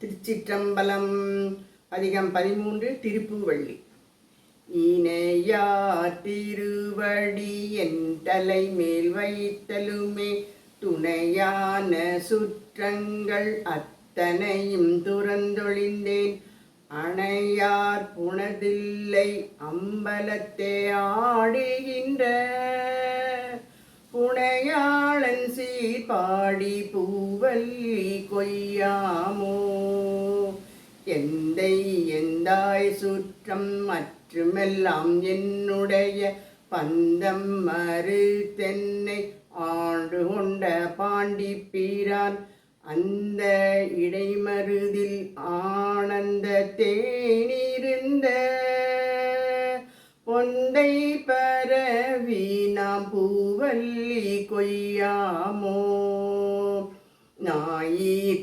திருச்சிற்றம்பலம் அதிகம் பதிமூன்று திருப்புவள்ளி. இணையார் திருவடி என் தலை மேல் வைத்தலுமே துணையான சுற்றங்கள் அத்தனையும் துறந்தொழிந்தேன். அணையார் புனதில்லை அம்பலத்தே ஆடுகின்ற. புனையாளன் சீர்பாடி பூவல்லி கொய்யாமோ எந்தை எந்தாய் சுற்றம் மற்றுமெல்லாம் என்னுடைய பந்தம் மறு தென்னை ஆண்டு கொண்ட பாண்டி பீரான் அந்த இடைமருதில் ஆனந்த தேனிருந்த பொந்தை பரவி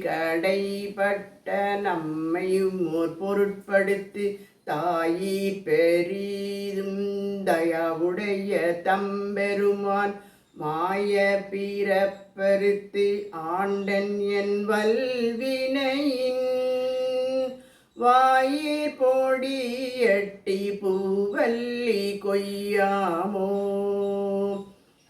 நாயீர் நம்மையும் ஓர் பொருட்படுத்து தாயீர் பெரிதும் தயாவுடைய தம்பெருமான் மாய பிறப்பருத்து ஆண்டன் என் வல்வினையின் வாயிற் பொடி எட்டி பூவல்லி கொய்யாமோ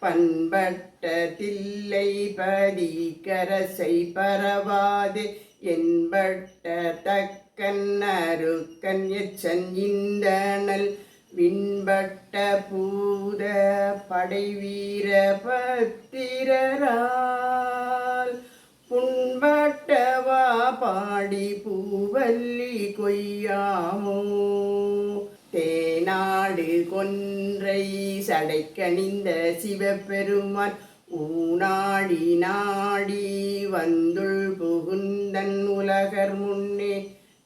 பண்பட்ட தில்லை பதி கரசை பரவாது. என்பட்ட தக்கன் அருக்கன் எச்சன் இந்தனல். விண்பட்ட பூத படைவீர பத்திரரால். புண்பட்டவா பாடி பூவல்லி கொய்யாமோ. தேநாடு தேனாடு கொன்றை சடைக்கணிந்த சிவபெருமான் ஊனாடி நாடி வந்துள் புகுந்தன் உலகர் முன்னே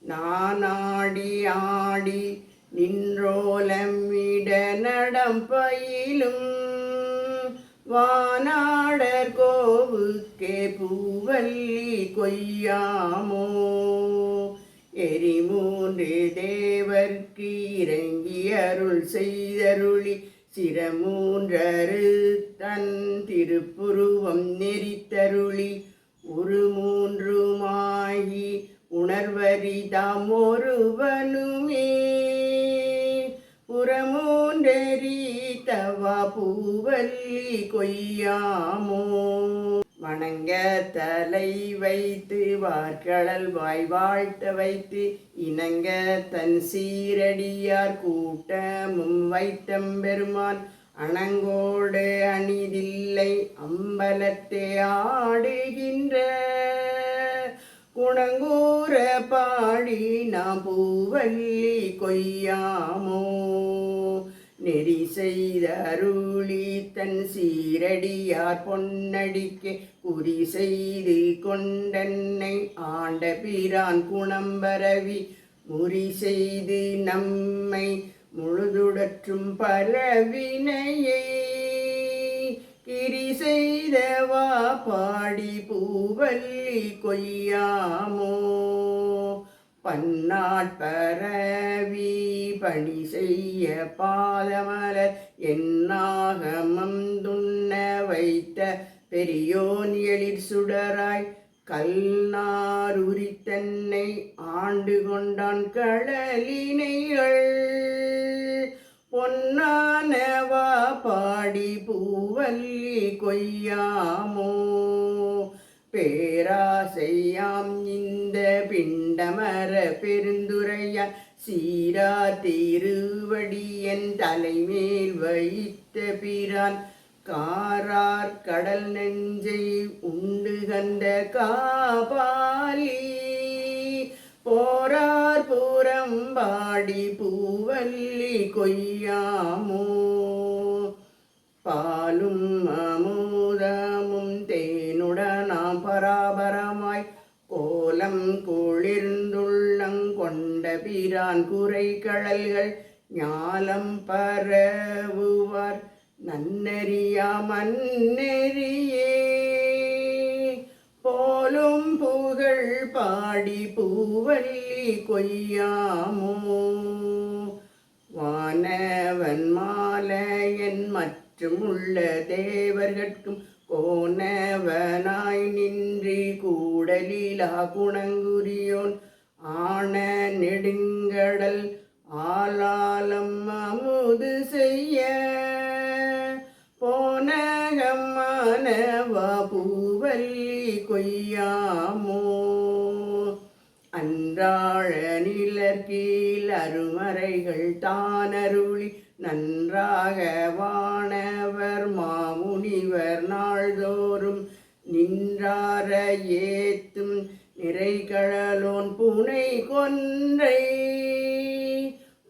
நானாடி ஆடி நின்றோலமிட நடம் பயிலும். வானாடர் கோவுக்கே பூவல்லி கொய்யாமோ எரிமூன்று தேவர்க்கு இறங்கி அருள் செய்தருளி சிரமூன்றரு தன் திருப்புருவம் நெறித்தருளி ஒரு மூன்றுமாகி உணர்வரிதாம் ஒருவனுமே. புறமூன்றெறி தவா பூவல்லி கொய்யாமோ. வணங்க தலை வைத்து வார்கடல் வாய் வாழ்த்த வைத்து இணங்க தன் சீரடியார் கூட்டமும் வைத்தம் பெருமான் அணங்கோடு அணிதில்லை அம்பலத்தை ஆடுகின்ற. குணங்கூற பாடி நாம் பூவல்லி கொய்யாமோ? நெறி செய்த அருளி தன் சீரடியார் பொன்னடிக்கே குறி செய்து கொண்டன்னை ஆண்ட பிரான் குணம்பரவி முறி செய்து நம்மை முழுதுடற்றும் பலவினையை கிரி செய்தவா பாடி பூவல்லி கொய்யாமோ. பன்னாட்பரவி பணி செய்ய பாதமலர் என்னாகமம் துண்ண வைத்த பெரியோன் எழிற் சுடராய் கல்நாருரி தன்னை ஆண்டு கொண்டான் கடலினைகள் பொன்னானவா பாடி பூவல்லி கொய்யாமோ பேராசையாம் இந்த பிண்டமர பெருந்துரையான் சீரா திருவடியன் தலைமேல் வைத்த பிரான். காரார் கடல் நெஞ்சை உண்டு கந்த காபாலி. போரார் பூரம்பாடி பூவல்லி கொய்யாமோ. பாலும் குளிர்ந்துள்ளங்கொண்ட பிரான் குறை கடல்கள் ஞாலம் பரவுவார். நன்னெறியா மன்னெறியே. போலும் புகழ் பாடி பூவல்லி கொய்யாமோ. வானவன் மாலையன் மற்றும் உள்ள தேவர்கட்கும் கோணவனாய் நின்றி கூடலிலா குணங்குரியோன் ஆன நெடுங்கடல் ஆலாலம் அமுது செய்ய. போனகம் பூவல்லி கொய்யாமோ. அன்றாழ நிலர் அருமறைகள் தானருளி நன்றாக வானவர் மாமுனிவர் நாள்தோறும் நின்றார ஏத்தும் நிறைகழலோன் புனை கொன்றை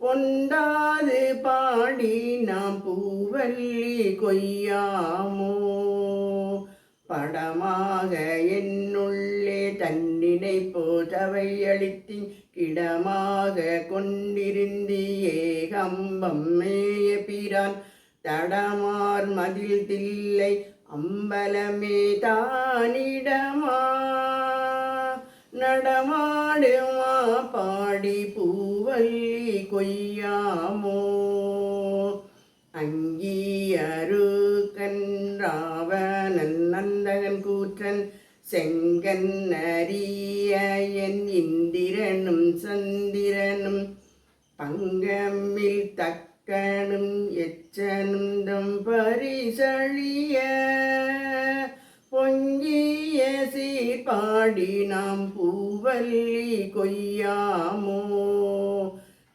கொண்டாது பாடி நாம் பூவல்லி கொய்யாமோ? படமாக என்னுள்ளே தன்னினை போதவை அளித்தின் கிடமாக கொண்டிருந்தியே கம்பம் மேய பிரான் தடமார் மதில் தில்லை அம்பலமே தானிடமா? நடமாடுமா பாடி பூவல்லி கொய்யாமோ? அங்கீயருக்கன் ராவணன் நந்தகன் கூற்றன் செங்கன் அரிய என் இந்திரனும் சந்திரனும் பங்கமில் தக்க தக்கனும் எச்சனும் தம் பரிசழிய பொங்கிய சீர்பாடி நாம் பூவல்லி கொய்யாமோ.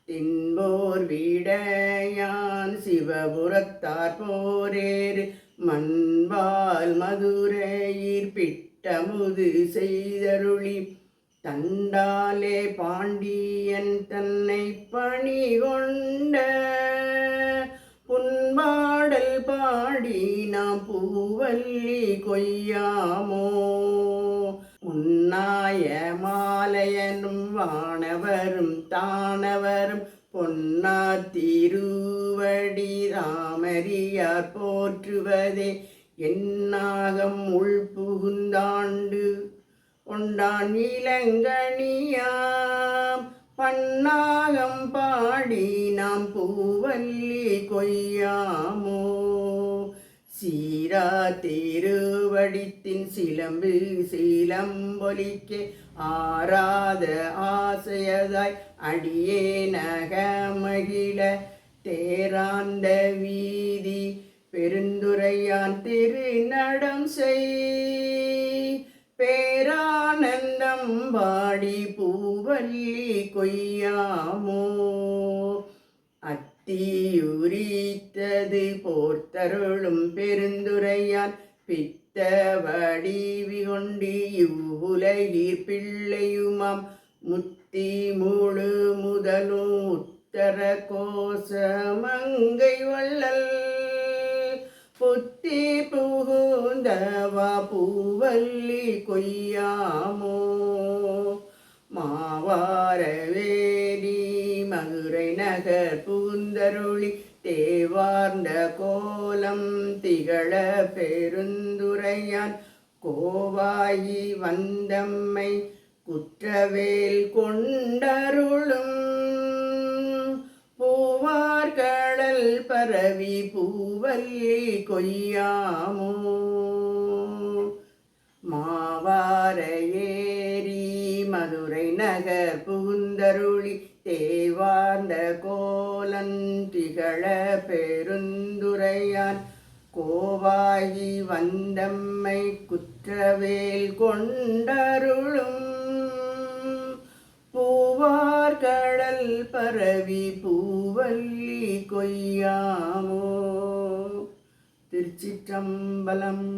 தின்போர் விடையான் சிவபுரத்தார் போரேறு மண்பால் மதுரையீர் பிட்டமுது செய்தருளி. தண்டாலே பாண்டியன் தன்னை பணி கொண்ட பாடி நாம் பூவல்லி கொய்யாமோ? உன்னாய மாலையனும் வானவரும் தானவரும் பொன்னா திருவடி ராமரியார் போற்றுவதே என்னாகம் உள் புகுந்தாண்டு. கொண்டான் இளங்கனியாம் பன்னாகம் பாடி நாம் பூவல்லி கொய்யாமோ? சீரா திருவடித்தின் சிலம்பு சிலம்பொலிக்கே ஆராத ஆசையதாய் அடியே நகமகிழ தேராந்த வீதி பெருந்துரையான் திருநடம் செய். பேரானந்தம் பாடி பூவல்லி கொய்யாமோ. தீயுரித்தது போர்த்தருளும் பெருந்துரையான் பித்த வடிவி கொண்டு இவ்வுலகீர் பிள்ளையுமாம் முத்தி முழு முதலும் உத்தர கோசமங்கை வள்ளல். புத்தி புகுந்தவா பூவல்லி கொய்யாமோ. மாவாரவேரி மதுரை நகர் பூ பூந்தருளி தேவார்ந்த கோலம் திகழ பெருந்துரையான். கோவாயி வந்தம்மை குற்றவேல் கொண்டருளும். பூவார்கடல் பரவி பூவல்லி கொய்யாமோ. மாவார ஏரி மதுரை நகர் புகுந்தருளி தேவார்ந்த கோ கோலன் திகழ பெருந்துரையான் கோவாயி வந்தம்மை குற்றவேல் கொண்டருளும். பூவார் கடல் பரவி பூவல்லி கொய்யாமோ. திருச்சிற்றம்பலம்